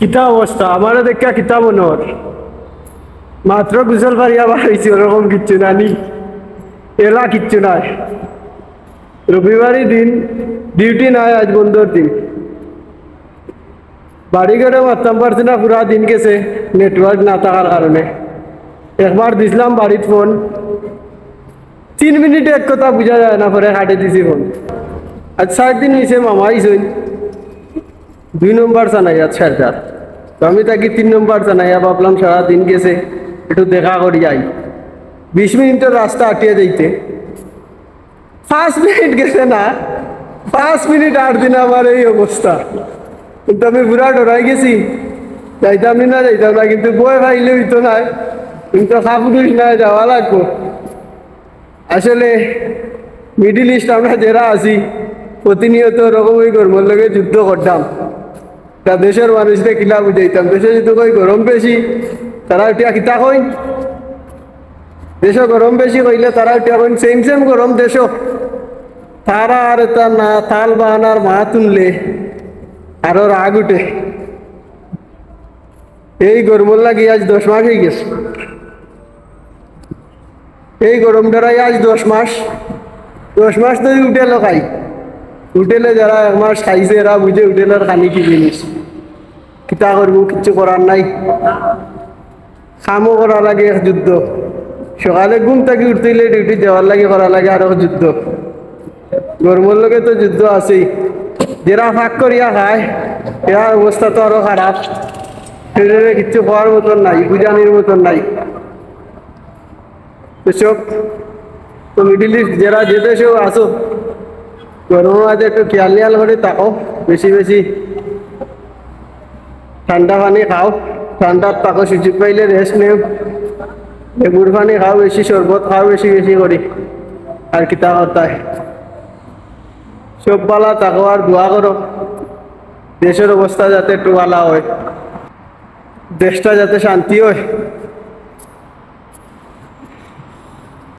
কিতা অবস্থা আমারও দেখা কিতা মনে হয় মাত্র গুজল ফারিয়া বাড়াইছি ওরকম কিচ্ছু নানি এলা কিচ্ছু নাই। রবিবারই দিন, ডিউটি নাই আজ বন্ধর দিন। বাড়ি ঘরে মারতাম পারছি না, পুরা দিন গেছে নেটওয়ার্ক না থাকার কারণে। একবার দিছিলাম বাড়ির ফোন তিন মিনিটে এক কথা বোঝা যায় না, পরে কাটে দিছি ফোন আজ সাত দিন হয়েছে মামা আইসই দুই নম্বর জানাইয়া ছাড়দার তো আমি তাকে তিন নম্বর জানাইয়া ভাবলাম সারা দিন গেছে, একটু দেখা করি যাই বিশ মিনিটের রাস্তা আটিয়ে যাইতে পাঁচ মিনিট গেছে না, পাঁচ মিনিট আট দিন আমার এই অবস্থা। কিন্তু আমি পুরা ডরাই গেছি। যাইতাম নি যাইতাম না, কিন্তু বই ভাইলে হইতো না। কিন্তু খাপুরুষ না, যাওয়া লাগবো। আসলে মিডিল ইস্ট আমরা যারা আছি, প্রতিনিয়ত ওরকম ওই গরমের লগে যুদ্ধ করতাম। তা দেশের মানুষদের কিলা বুঝাইতাম দেশে যদি কই গরম বেশি তারা উঠিয়া কিতা কই দেশ গরম বেশি কইলে তারা উঠিয়া কইন সেম সেম গরম দেশ তারা আর তা না তাল বাহানার মা তুললে আরও রাগ উঠে এই গরমের লাগি আজ দশ মাস হয়ে গেছে এই গরম ধরাই আজ দশ মাস দশ মাস ধরে উঠেলো খাই উঠেলে যারা এক মাস খাইছে, এরা বুঝে উঠেলের খানি কি জিনিস? কিতা করব, কিচ্ছু করার নাই। কামও করা লাগে এক যুদ্ধ। সকালে ঘুম থাকি উঠতেইলে ডিউটি যাওয়ার লাগে করা লাগে আরও যুদ্ধ। গরমের লগে তো যুদ্ধ আছেই। যারা ফাঁক করিয়া খায় এর অবস্থা তো আরও খারাপ। শরীরে কিচ্ছু খাওয়ার মতন নাই বুঝানির মতন নাই। তো তো মিডিল ইস্ট যারা যে দেশেও আসো গরমের মাঝে একটু খেয়াল নিয়াল করে তাকো, বেশি বেশি। ঠান্ডা পানি খাও ঠান্ডার তাকো সুযোগ পাইলে রেস্ট নেও। লেবুর পানি খাও, বেশি শরবত খাও, বেশি বেশি করি আর কিতা হতায় সব বালা তাকো আর দোয়া করো দেশের অবস্থা যাতে একটু ভালো হয়। দেশটা যাতে শান্তি হয়।